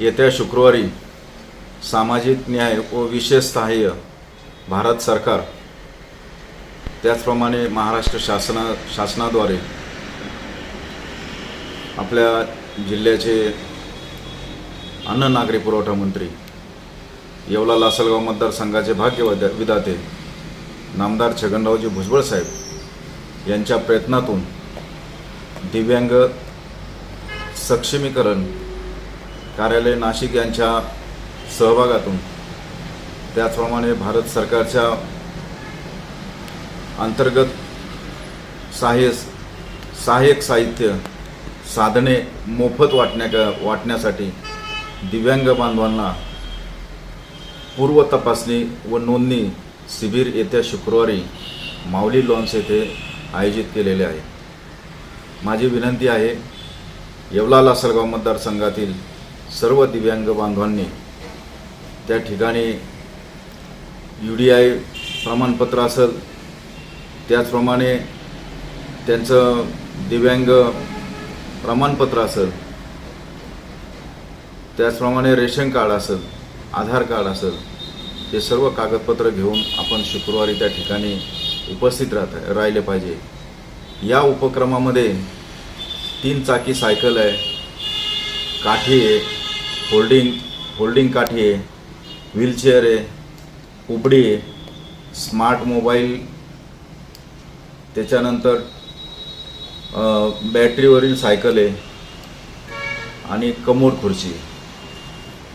येत्या शुक्रवारी सामाजिक न्याय व विशेष सहाय्य भारत सरकार त्याचप्रमाणे महाराष्ट्र शासना शासनाद्वारे आपल्या जिल्ह्याचे अन्न नागरी पुरवठा मंत्री येवला लासलगाव मतदारसंघाचे भाग्य विधाते नामदार छगनरावजी भुजबळ साहेब यांच्या प्रयत्नातून दिव्यांग सक्षमीकरण कार्यालय नाशिक यांच्या सहभागातून. त्याचप्रमाणे भारत सरकारच्या अंतर्गत सहाय्य सहाय्यक साहित्य साधने मोफत वाटण्या वाटण्यासाठी दिव्यांग बांधवांना पूर्व तपासणी व नोंदणी शिबिर येत्या शुक्रवारी माऊली लॉन्स येथे आयोजित केलेले आहे. माझी विनंती आहे येवला लासलगाव मतदारसंघातील सर्व दिव्यांग बांधवांनी त्या ठिकाणी यू डी आय प्रमाणपत्र असेल त्याचप्रमाणे त्यांचं दिव्यांग प्रमाणपत्र असेल त्याचप्रमाणे रेशन कार्ड असेल आधार कार्ड असेल हे सर्व कागदपत्र घेऊन आपण शुक्रवारी त्या ठिकाणी उपस्थित राहत राहिले पाहिजे. या उपक्रमामध्ये तीन चाकी सायकल आहे काठी आहे होल्डिंग होल्डिंग काठी आहे व्हीलचेअर आहे उपडी आहे स्मार्ट मोबाईल त्याच्यानंतर बॅटरीवरील सायकल आहे आणि कमोड खुर्ची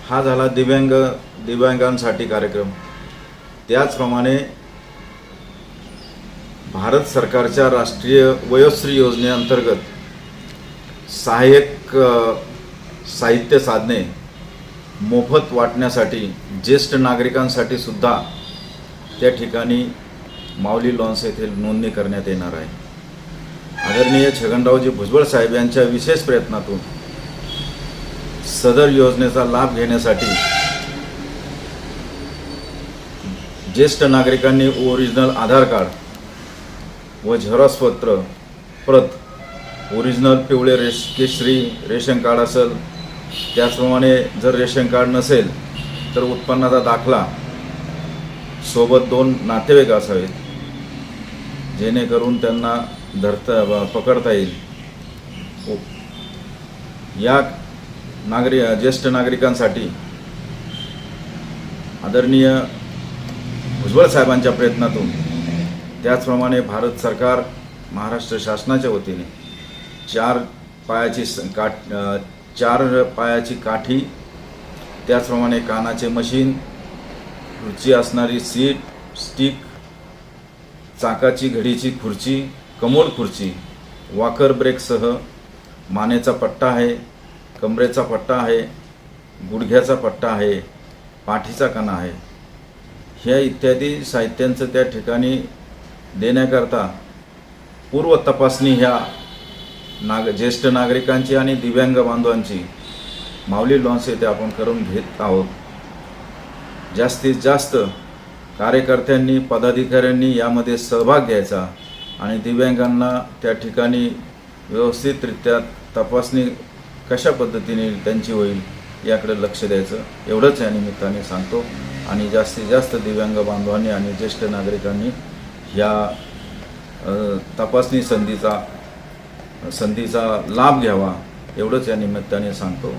हा झाला दिव्यांग दिव्यांगांसाठी कार्यक्रम. त्याचप्रमाणे भारत सरकारच्या राष्ट्रीय वयोश्री योजनेअंतर्गत सहाय्यक साहित्य साधने मोफत वाटण्यासाठी ज्येष्ठ नागरिकांसाठी सुद्धा त्या ठिकाणी माऊली लॉन्स येथे नोंदणी करण्यात येणार आहे. आदरणीय छगनरावजी भुजबळ साहेब यांच्या विशेष प्रयत्नातून सदर योजनेचा लाभ घेण्यासाठी ज्येष्ठ नागरिकांनी ओरिजिनल आधार कार्ड व झेरॉक्स पत्र प्रत ओरिजिनल पिवळे रेश केशरी रेशन कार्ड असेल त्याचप्रमाणे जर रेशन कार्ड नसेल तर उत्पन्नाचा दाखला सोबत दोन नातेवाईक असावेत जेणेकरून त्यांना धरता पकडता येईल. या नागरी ज्येष्ठ नागरिकांसाठी आदरणीय भुजबळ साहेबांच्या प्रयत्नातून त्याचप्रमाणे भारत सरकार महाराष्ट्र शासनाच्या वतीने चार पायाची काट चार पायाची काठी त्याचप्रमाणे कानाचे मशीन खुर्ची असणारी सीट स्टिक चाकाची घडीची खुर्ची कमोड खुर्ची वाकर ब्रेकसह मानेचा पट्टा आहे कमरेचा पट्टा आहे गुडघ्याचा पट्टा आहे पाठीचा कणा आहे. ह्या इत्यादी साहित्यांचं त्या ठिकाणी देण्याकरता पूर्व तपासणी ह्या नाग ज्येष्ठ नागरिकांची आणि दिव्यांग बांधवांची माऊली लॉन्स येथे आपण करून घेत आहोत. जास्तीत जास्त कार्यकर्त्यांनी पदाधिकाऱ्यांनी यामध्ये सहभाग घ्यायचा आणि दिव्यांगांना त्या ठिकाणी व्यवस्थितरित्या तपासणी कशा पद्धतीने त्यांची होईल याकडे लक्ष द्यायचं. एवढंच या निमित्ताने सांगतो. आणि जास्तीत जास्त दिव्यांग बांधवांनी आणि ज्येष्ठ नागरिकांनी ह्या तपासणी संधीचा संधीचा लाभ घ्यावा एवढंच या निमित्ताने सांगतो.